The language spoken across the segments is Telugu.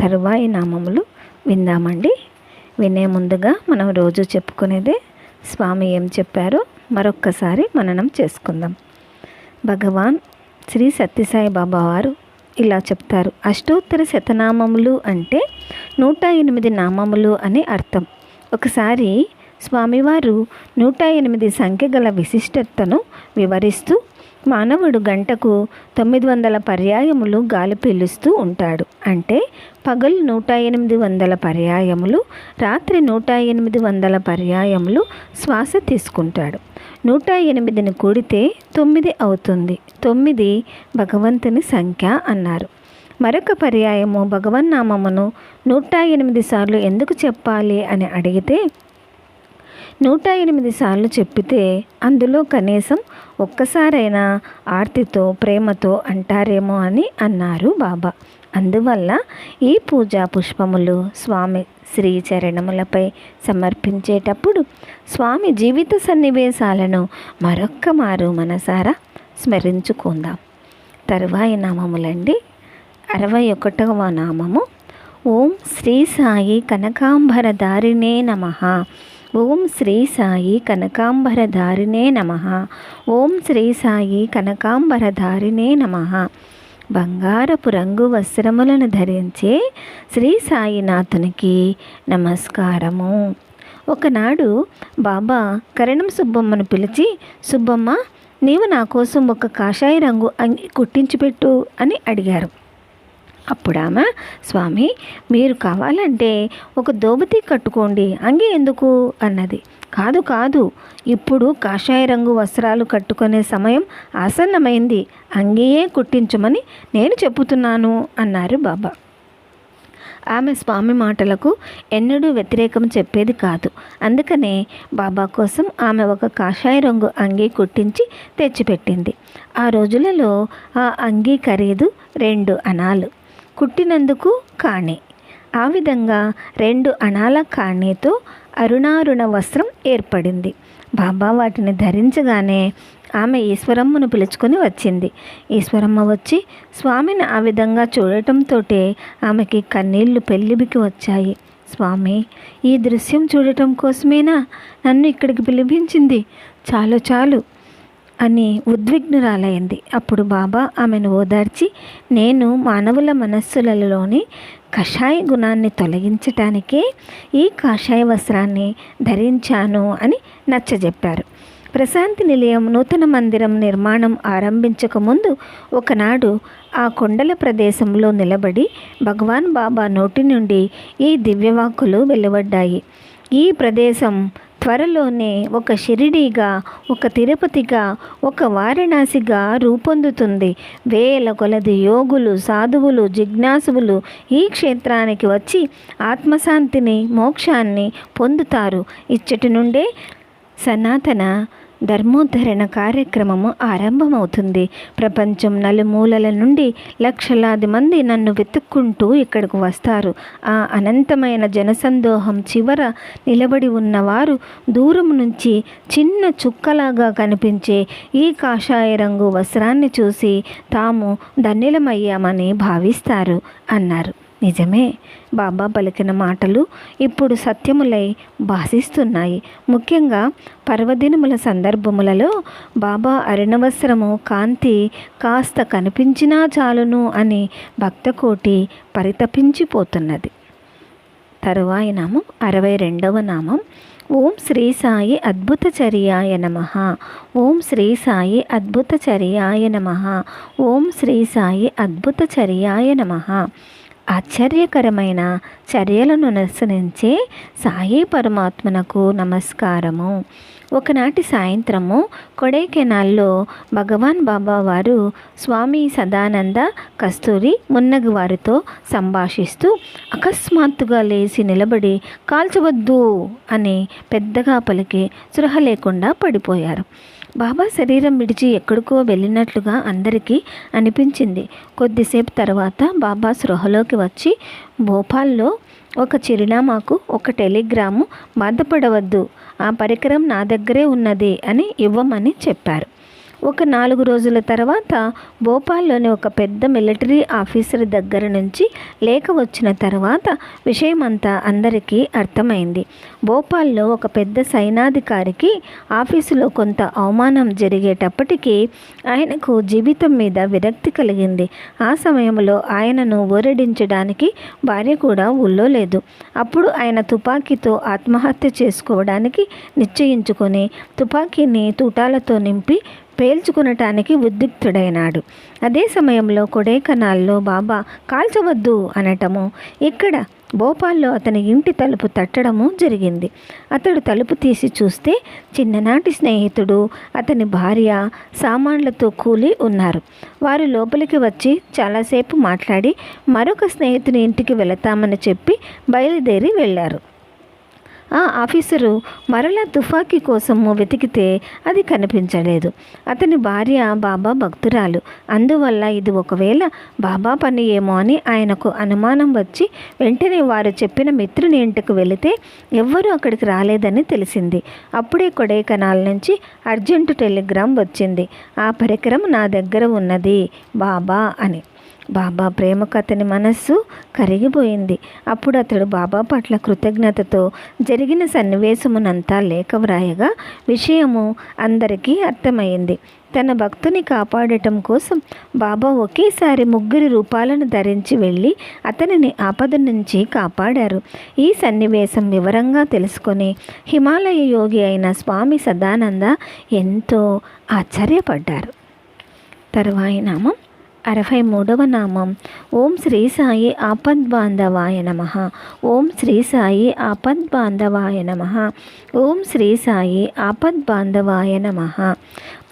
తరువాయి నామములు విందామండి. వినే ముందుగా మనం రోజు చెప్పుకునేదే స్వామి ఏం చెప్పారో మరొక్కసారి మననం చేసుకుందాం. భగవాన్ శ్రీ సత్యసాయి బాబా వారు ఇలా చెప్తారు. అష్టోత్తర శతనామములు అంటే నూట ఎనిమిది నామములు అని అర్థం. ఒకసారి స్వామివారు నూట ఎనిమిది సంఖ్య గల విశిష్టతను వివరిస్తూ మానవుడు గంటకు తొమ్మిది వందల పర్యాయములు గాలి పీలుస్తూ ఉంటాడు. అంటే పగలు నూట ఎనిమిది వందల పర్యాయములు రాత్రి నూట ఎనిమిది వందల పర్యాయములు శ్వాస తీసుకుంటాడు. నూట ఎనిమిదిని కూడితే తొమ్మిది అవుతుంది. తొమ్మిది భగవంతుని సంఖ్య అన్నారు. మరొక పర్యాయము భగవన్నామమును నూట ఎనిమిది సార్లు ఎందుకు చెప్పాలి అని అడిగితే నూట ఎనిమిది సార్లు చెప్పితే అందులో కనీసం ఒక్కసారైనా ఆర్తితో ప్రేమతో అంటారేమో అని అన్నారు బాబా. అందువల్ల ఈ పూజా పుష్పములు స్వామి శ్రీ చరణములపై సమర్పించేటప్పుడు స్వామి జీవిత సన్నివేశాలను మరొక్క మారు మనసారా స్మరించుకుందాం. తరువాయి నామములండి. అరవై ఒకటవ నామము. ఓం శ్రీ సాయి కనకాంబర దారిణే నమ. ఓం శ్రీ సాయి కనకాంబర దారినే నమ. ఓం శ్రీ సాయి కనకాంబర దారినే నమ. బంగారపు రంగు వస్త్రములను ధరించే శ్రీ సాయినాథునికి నమస్కారము. ఒకనాడు బాబా కరణం సుబ్బమ్మను పిలిచి సుబ్బమ్మ నీవు నా కోసం ఒక కాషాయ రంగు అంగి కుట్టించిపెట్టు అని అడిగారు. అప్పుడు ఆమె స్వామి మీరు కావాలంటే ఒక దోబతి కట్టుకోండి. అంగి ఎందుకు? అన్నది. కాదు కాదు. ఇప్పుడు కాషాయ రంగు వస్త్రాలు కట్టుకునే సమయం ఆసన్నమైంది. అంగియే కుట్టించమని నేను చెప్పుతున్నాను అన్నారు బాబా. ఆమె స్వామి మాటలకు ఎన్నడూ వ్యతిరేకం చెప్పేది కాదు. అందుకనే బాబా కోసం ఆమె ఒక కాషాయ రంగు అంగీ కుట్టించి తెచ్చిపెట్టింది. ఆ రోజులలో ఆ అంగీ ఖరీదు రెండు అనాలు. కుట్టినందుకు కాణి. ఆ విధంగా రెండు అణాల కాణితో అరుణారుణ వస్త్రం ఏర్పడింది. బాబా వాటిని ధరించగానే ఆమె ఈశ్వరమ్మను పిలుచుకొని వచ్చింది. ఈశ్వరమ్మ వచ్చి స్వామిని ఆ విధంగా చూడటంతో ఆమెకి కన్నీళ్ళు పెళ్ళిబికి వచ్చాయి. స్వామి ఈ దృశ్యం చూడటం కోసమేనా నన్ను ఇక్కడికి పిలిపించింది? చాలు చాలు. అని ఉద్విగ్నురాలైంది. అప్పుడు బాబా ఆమెను ఓదార్చి నేను మానవుల మనస్సులలోని కషాయ గుణాన్ని తొలగించటానికే ఈ కాషాయ వస్త్రాన్ని ధరించాను అని నచ్చజెప్పారు. ప్రశాంతి నిలయం నూతన మందిరం నిర్మాణం ఆరంభించకముందు ఒకనాడు ఆ కొండల ప్రదేశంలో నిలబడి భగవాన్ బాబా నోటి నుండి ఈ దివ్యవాక్కులు వెలువడ్డాయి. ఈ ప్రదేశం త్వరలోనే ఒక షిరిడీగా ఒక తిరుపతిగా ఒక వారణాసిగా రూపొందుతుంది. వేల కొలది యోగులు సాధువులు జిజ్ఞాసువులు ఈ క్షేత్రానికి వచ్చి ఆత్మశాంతిని మోక్షాన్ని పొందుతారు. ఇచ్చటి నుండే సనాతన ధర్మోద్ధరణ కార్యక్రమము ఆరంభమవుతుంది. ప్రపంచం నలుమూలల నుండి లక్షలాది మంది నన్ను వెతుక్కుంటూ ఇక్కడికి వస్తారు. ఆ అనంతమైన జనసందోహం చివర నిలబడి ఉన్నవారు దూరం నుంచి చిన్న చుక్కలాగా కనిపించే ఈ కాషాయ రంగు వస్త్రాన్ని చూసి తాము ధన్యులమయ్యామని భావిస్తారు అన్నారు. నిజమే. బాబా పలికిన మాటలు ఇప్పుడు సత్యములై భాషిస్తున్నాయి ముఖ్యంగా పర్వదినముల సందర్భములలో బాబా అరుణవస్త్రము కాంతి కాస్త కనిపించినా చాలును అని భక్తకోటి పరితపించిపోతున్నది. తరువాయి నామం అరవై రెండవ నామం. ఓం శ్రీ సాయి అద్భుత చర్యాయ నమ. ఓం శ్రీ సాయి అద్భుత చర్యాయ నమ. ఓం శ్రీ సాయి అద్భుత చర్యాయ నమ. ఆశ్చర్యకరమైన చర్యలను అనుసరించే సాయి పరమాత్మనకు నమస్కారము. ఒకనాటి సాయంత్రము కొడైకెనాల్లో భగవాన్ బాబా వారు స్వామి సదానంద కస్తూరి మున్నగి వారితో సంభాషిస్తూ అకస్మాత్తుగా లేచి నిలబడి కాల్చవద్దు అని పెద్దగా పలికి సృహ లేకుండా పడిపోయారు. బాబా శరీరం విడిచి ఎక్కడికో వెళ్ళినట్లుగా అందరికీ అనిపించింది. కొద్దిసేపు తర్వాత బాబా సృహలోకి వచ్చి భోపాల్లో ఒక చిరునామాకు ఒక టెలిగ్రాము బాధపడవద్దు. ఆ పరికరం నా దగ్గరే ఉన్నది అని ఇవ్వమని చెప్పారు. ఒక నాలుగు రోజుల తర్వాత భోపాల్లోని ఒక పెద్ద మిలిటరీ ఆఫీసర్ దగ్గర నుంచి లేఖ వచ్చిన తర్వాత విషయమంతా అందరికీ అర్థమైంది. భోపాల్లో ఒక పెద్ద సైనాధికారికి ఆఫీసులో కొంత అవమానం జరిగేటప్పటికీ ఆయనకు జీవితం మీద విరక్తి కలిగింది. ఆ సమయంలో ఆయనను ఊరడించడానికి భార్య కూడా ఊళ్ళో లేదు. అప్పుడు ఆయన తుపాకీతో ఆత్మహత్య చేసుకోవడానికి నిశ్చయించుకొని తుపాకీని తూటాలతో నింపి పేల్చుకునటానికి ఉద్యుక్తుడైనాడు. అదే సమయంలో కొడైకనాల్లో బాబా కాల్చవద్దు అనటము ఇక్కడ భోపాల్లో అతని ఇంటి తలుపు తట్టడము జరిగింది. అతడు తలుపు తీసి చూస్తే చిన్ననాటి స్నేహితుడు అతని భార్య సామాన్లతో కూలి ఉన్నారు. వారు లోపలికి వచ్చి చాలాసేపు మాట్లాడి మరొక స్నేహితుని ఇంటికి వెళతామని చెప్పి బయలుదేరి వెళ్ళారు. ఆ ఆఫీసరు మరలా తుపాకీ కోసము వెతికితే అది కనిపించలేదు. అతని భార్య బాబా భక్తురాలు. అందువల్ల ఇది ఒకవేళ బాబా పని ఏమో అని ఆయనకు అనుమానం వచ్చి వెంటనే వారు చెప్పిన మిత్రుని ఇంటికి వెళితే ఎవ్వరూ అక్కడికి రాలేదని తెలిసింది. అప్పుడే కొడైకనాల్ నుంచి అర్జెంటు టెలిగ్రామ్ వచ్చింది. ఆ పరికరం నా దగ్గర ఉన్నది బాబా అని. బాబా ప్రేమకు అతని మనస్సు కరిగిపోయింది. అప్పుడు అతడు బాబా పట్ల కృతజ్ఞతతో జరిగిన సన్నివేశమునంతా లేఖ వ్రాయగా విషయము అందరికీ అర్థమైంది తన భక్తుని కాపాడటం కోసం బాబా ఒకేసారి ముగ్గురి రూపాలను ధరించి వెళ్ళి అతనిని ఆపద నుంచి కాపాడారు. ఈ సన్నివేశం వివరంగా తెలుసుకొని హిమాలయ యోగి అయిన స్వామి సదానంద ఎంతో ఆశ్చర్యపడ్డారు. తరువాయి నామం అరవై మూడవ నామం. ఓం శ్రీ సాయి ఆపద్బాంధవాయ నమ. ఓం శ్రీ సాయి ఆపద్బాంధవాయ నమ. ఓం శ్రీ సాయి ఆపద్బాంధవాయ నమ.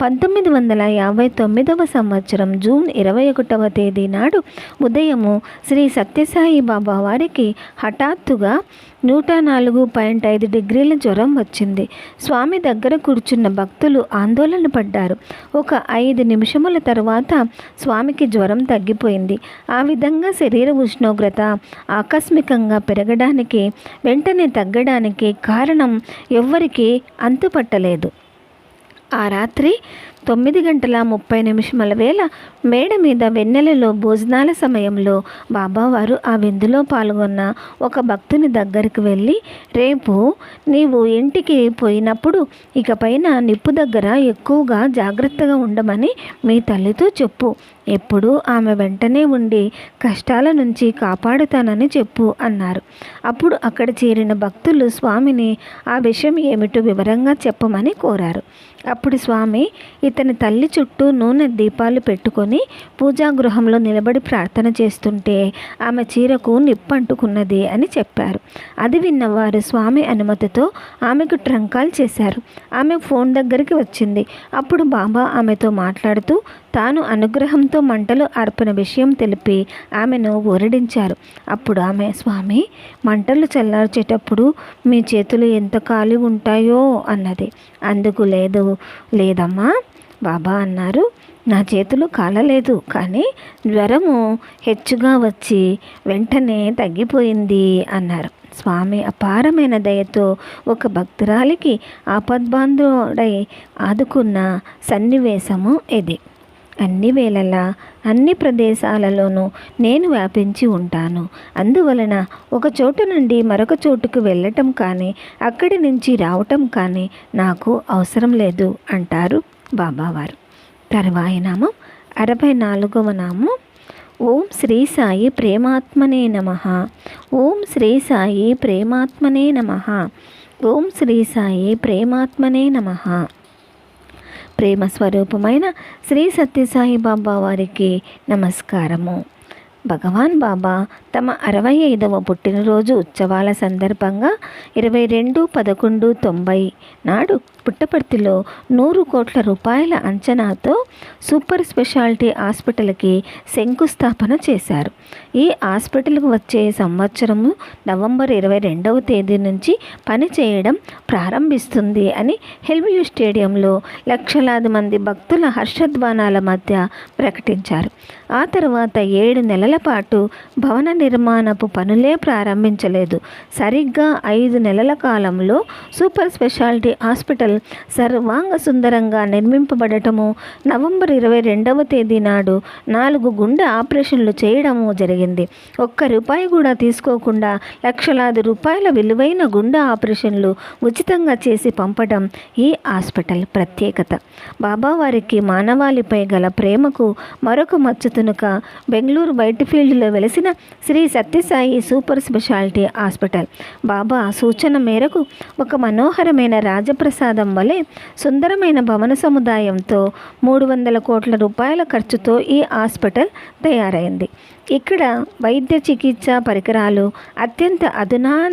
పంతొమ్మిది వందల యాభై తొమ్మిదవ సంవత్సరం జూన్ ఇరవై ఒకటవ తేదీ నాడు ఉదయము శ్రీ సత్యసాయి బాబా వారికి హఠాత్తుగా నూట నాలుగు పాయింట్ ఐదు డిగ్రీల జ్వరం వచ్చింది. స్వామి దగ్గర కూర్చున్న భక్తులు ఆందోళన పడ్డారు. ఒక ఐదు నిమిషముల తర్వాత స్వామికి జ్వరం తగ్గిపోయింది. ఆ విధంగా శరీర ఉష్ణోగ్రత ఆకస్మికంగా పెరగడానికి వెంటనే తగ్గడానికి కారణం ఎవ్వరికీ అంతుపట్టలేదు. ఆ రాత్రి తొమ్మిది గంటల ముప్పై నిమిషముల వేళ మేడ మీద వెన్నెలలో భోజనాల సమయంలో బాబావారు ఆ విందులో పాల్గొన్న ఒక భక్తుని దగ్గరికి వెళ్ళి రేపు నీవు ఇంటికి పోయినప్పుడు ఇకపైన నిప్పు దగ్గర ఎక్కువగా జాగ్రత్తగా ఉండమని మీ తల్లితో చెప్పు. ఎప్పుడూ ఆమె వెంటనే ఉండి కష్టాల నుంచి కాపాడుతానని చెప్పు అన్నారు. అప్పుడు అక్కడ చేరిన భక్తులు స్వామిని ఆ విషయం ఏమిటో వివరంగా చెప్పమని కోరారు. అప్పుడు స్వామి ఇతని తల్లి చుట్టూ నూనె దీపాలు పెట్టుకొని పూజా గృహంలో నిలబడి ప్రార్థన చేస్తుంటే ఆమె చీరకు నిప్పంటుకున్నది అని చెప్పారు. అది విన్నవారు స్వామి అనుమతితో ఆమెకు ట్రంకాల్ చేశారు. ఆమె ఫోన్ దగ్గరికి వచ్చింది. అప్పుడు బాబా ఆమెతో మాట్లాడుతూ తాను అనుగ్రహంతో మంటలు అర్పిన విషయం తెలిపి ఆమెను ఊరడించారు. అప్పుడు ఆమె స్వామి మంటలు చల్లార్చేటప్పుడు మీ చేతులు ఎంత ఖాళీ ఉంటాయో అన్నది. అందుకు లేదు లేదమ్మా బాబా అన్నారు. నా చేతులు కాలలేదు కానీ జ్వరము హెచ్చుగా వచ్చి వెంటనే తగ్గిపోయింది అన్నారు. స్వామి అపారమైన దయతో ఒక భక్తురాలికి ఆపద్బాంధుడై ఆదుకున్న సన్నివేశము ఇది. అన్ని వేళలా అన్ని ప్రదేశాలలోనూ నేను వ్యాపించి ఉంటాను. అందువలన ఒక చోటు నుండి మరొక చోటుకు వెళ్ళటం కానీ అక్కడి నుంచి రావటం కానీ నాకు అవసరం లేదు అంటారు బాబావారు. తర్వాయి నామం అరవై నాలుగవ నామం ఓం శ్రీ సాయి ప్రేమాత్మనే నమ. ఓం శ్రీ సాయి ప్రేమాత్మనే నమ. ఓం శ్రీ సాయి ప్రేమాత్మనే నమ. ప్రేమ స్వరూపమైన శ్రీ సత్యసాయి బాబా వారికి నమస్కారము. భగవాన్ బాబా తమ అరవై ఐదవ పుట్టినరోజు ఉత్సవాల సందర్భంగా ఇరవై రెండు పదకొండు తొంభై నాడు పుట్టపర్తిలో నూరు కోట్ల రూపాయల అంచనాతో సూపర్ స్పెషాలిటీ హాస్పిటల్కి శంకుస్థాపన చేశారు. ఈ హాస్పిటల్కు వచ్చే సంవత్సరము నవంబర్ ఇరవై రెండవ తేదీ నుంచి పనిచేయడం ప్రారంభిస్తుంది అని హెల్బియూ స్టేడియంలో లక్షలాది మంది భక్తుల హర్షధ్వానాల మధ్య ప్రకటించారు. ఆ తర్వాత ఏడు నెలల పాటు భవన నిర్మాణపు పనులే ప్రారంభించలేదు. సరిగ్గా ఐదు నెలల కాలంలో సూపర్ స్పెషాలిటీ హాస్పిటల్ సర్వాంగ సుందరంగా నిర్మింపబడటము నవంబర్ ఇరవై రెండవ తేదీ నాడు నాలుగు గుండె ఆపరేషన్లు చేయడము జరిగింది. ఒక్క రూపాయి కూడా తీసుకోకుండా లక్షలాది రూపాయల విలువైన గుండె ఆపరేషన్లు ఉచితంగా చేసి పంపడం ఈ హాస్పిటల్ ప్రత్యేకత. బాబావారికి మానవాళిపై గల ప్రేమకు మరొక మచ్చు తునుక బెంగళూరు ఫీల్డ్లో వెలిసిన Shri Sathya Sai super speciality hospital. Baba సూచన మేరకు ఒక మనోహరమైన రాజప్రసాదం వలె సుందరమైన భవన సముదాయంతో మూడు వందల కోట్ల రూపాయల ఖర్చుతో ఈ హాస్పిటల్ తయారైంది. ఇక్కడ వైద్య చికిత్స పరికరాలు అత్యంత అధునా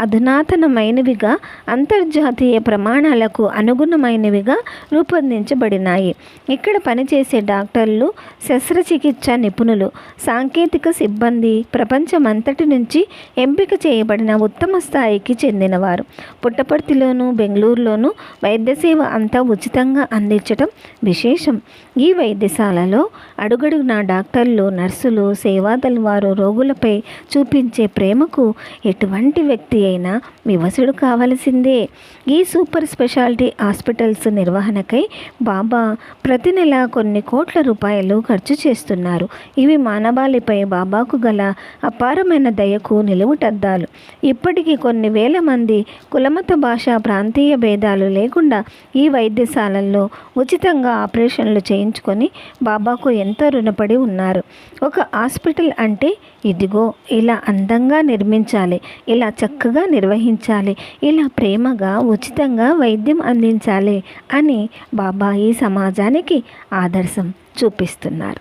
అధునాతనమైనవిగా అంతర్జాతీయ ప్రమాణాలకు అనుగుణమైనవిగా రూపొందించబడినాయి. ఇక్కడ పనిచేసే డాక్టర్లు శస్త్రచికిత్స నిపుణులు సాంకేతిక సిబ్బంది ప్రపంచమంతటి నుంచి ఎంపిక చేయబడిన ఉత్తమ స్థాయికి చెందినవారు. పుట్టపర్తిలోను బెంగళూరులోను వైద్య సేవ అంతా ఉచితంగా అందించడం విశేషం. ఈ వైద్యశాలలో అడుగడుగున డాక్టర్లు నర్సులు సేవాదల వారు రోగులపై చూపించే ప్రేమకు ఎటువంటి వ్యక్తి అయినా వివసుడు కావలసిందే. ఈ సూపర్ స్పెషాలిటీ హాస్పిటల్స్ నిర్వహణకై బాబా ప్రతి నెల కొన్ని కోట్ల రూపాయలు ఖర్చు చేస్తున్నారు. ఇవి మానవాళిపై బాబాకు గల అపారమైన దయకు నిలువుటద్దాలు. ఇప్పటికీ కొన్ని వేల మంది కులమత భాష ప్రాంతీయ భేదాలు లేకుండా ఈ వైద్యశాలల్లో ఉచితంగా ఆపరేషన్లు చేయించుకొని బాబాకు ఎంతో రుణపడి ఉన్నారు. ఒక హాస్పిటల్ అంటే ఇదిగో ఇలా అందంగా నిర్మించాలి ఇలా చక్కగా నిర్వహించాలి ఇలా ప్రేమగా ఉచితంగా వైద్యం అందించాలి అని బాబా ఈ సమాజానికి ఆదర్శం చూపిస్తున్నారు.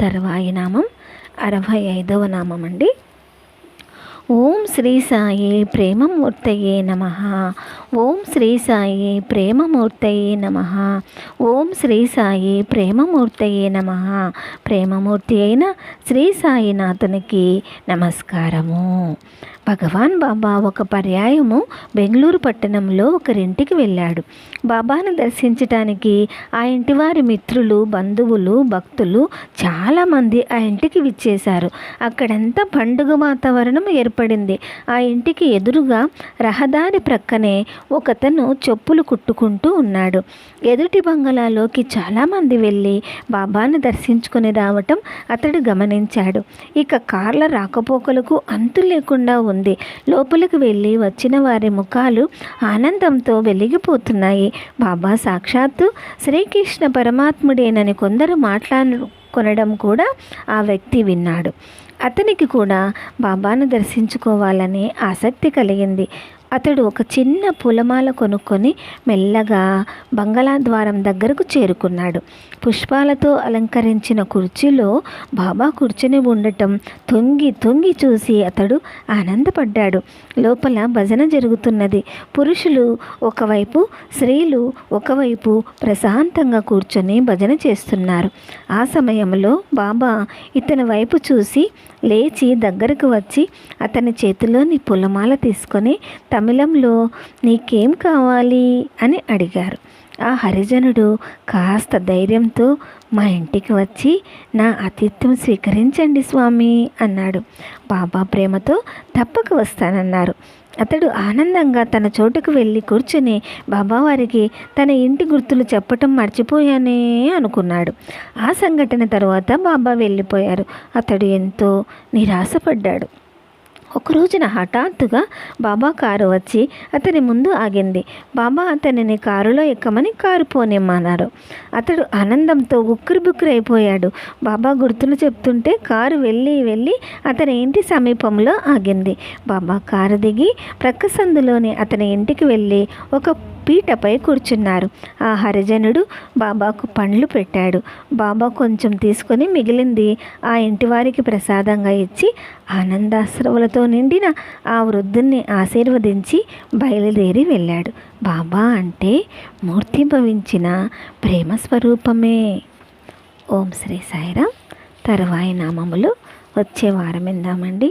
తర్వాయి నామం అరవై ఐదవ నామం అండి. ఓం శ్రీ సాయి ప్రేమమూర్తయే నమ. ఓం శ్రీ సాయి ప్రేమమూర్తయే నమ. ఓం శ్రీ సాయి ప్రేమమూర్తయే నమ. ప్రేమమూర్తి అయిన శ్రీ సాయినాథునికి నమస్కారము. భగవాన్ బాబా ఒక పర్యాయము బెంగళూరు పట్టణంలో ఒకరింటికి వెళ్ళాడు. బాబాను దర్శించటానికి ఆ ఇంటి వారి మిత్రులు బంధువులు భక్తులు చాలామంది ఆ ఇంటికి విచ్చేశారు. అక్కడంతా పండుగ వాతావరణం ఏర్పడింది. ఆ ఇంటికి ఎదురుగా రహదారి ప్రక్కనే ఒకతను చెప్పులు కుట్టుకుంటూ ఉన్నాడు. ఎదుటి బంగళాలోకి చాలామంది వెళ్ళి బాబాను దర్శించుకొని రావటం అతడు గమనించాడు. ఇక కార్ల రాకపోకలకు అంతు లేకుండా ఉంది. లోపలికి వెళ్ళి వచ్చిన వారి ముఖాలు ఆనందంతో వెలిగిపోతున్నాయి. బాబా సాక్షాత్తు శ్రీకృష్ణ పరమాత్ముడేనని కొందరు మాట్లాడుకొనడం కూడా ఆ వ్యక్తి విన్నాడు. అతనికి కూడా బాబాను దర్శించుకోవాలని ఆసక్తి కలిగింది. అతడు ఒక చిన్న పూలమాల కొనుక్కొని మెల్లగా బంగళా ద్వారం దగ్గరకు చేరుకున్నాడు. పుష్పాలతో అలంకరించిన కుర్చీలో బాబా కూర్చొని ఉండటం తొంగి తొంగి చూసి అతడు ఆనందపడ్డాడు. లోపల భజన జరుగుతున్నది. పురుషులు ఒకవైపు స్త్రీలు ఒకవైపు ప్రశాంతంగా కూర్చొని భజన చేస్తున్నారు. ఆ సమయంలో బాబా ఇతని వైపు చూసి లేచి దగ్గరకు వచ్చి అతని చేతిలోని పులమాల తీసుకొని తమిళంలో నీకేం కావాలి? అని అడిగారు. ఆ హరిజనుడు కాస్త ధైర్యంతో మా ఇంటికి వచ్చి నా అతిథ్యం స్వీకరించండి స్వామి అన్నాడు. బాబా ప్రేమతో తప్పక వస్తానన్నారు. అతడు ఆనందంగా తన చోటుకు వెళ్ళి కూర్చుని బాబావారికి తన ఇంటి గుర్తులు చెప్పటం మర్చిపోయానే అనుకున్నాడు. ఆ సంఘటన తర్వాత బాబా వెళ్ళిపోయారు. అతడు ఎంతో నిరాశపడ్డాడు. ఒక రోజున హఠాత్తుగా బాబా కారు వచ్చి అతని ముందు ఆగింది. బాబా అతనిని కారులో ఎక్కమని కారు పోనిమ్మన్నారు. అతడు ఆనందంతో ఉక్కిరి బుక్కురు అయిపోయాడు బాబా గుర్తులు చెప్తుంటే కారు వెళ్ళి వెళ్ళి అతని ఇంటి సమీపంలో ఆగింది. బాబా కారు దిగి ప్రక్క సందులోని అతని ఇంటికి వెళ్ళి ఒక పీటపై కూర్చున్నారు. ఆ హరిజనుడు బాబాకు పండ్లు పెట్టాడు. బాబా కొంచెం తీసుకొని మిగిలింది. ఆ ఇంటి వారికి ప్రసాదంగా ఇచ్చి ఆనందాశ్రవులతో నిండిన ఆ వృద్ధుణ్ణి ఆశీర్వదించి బయలుదేరి వెళ్ళాడు. బాబా అంటే మూర్తి భవించిన ప్రేమ స్వరూపమే ఓం శ్రీ సాయిరామ్. తరువాయి నామములు వచ్చే వారం ఇందామండి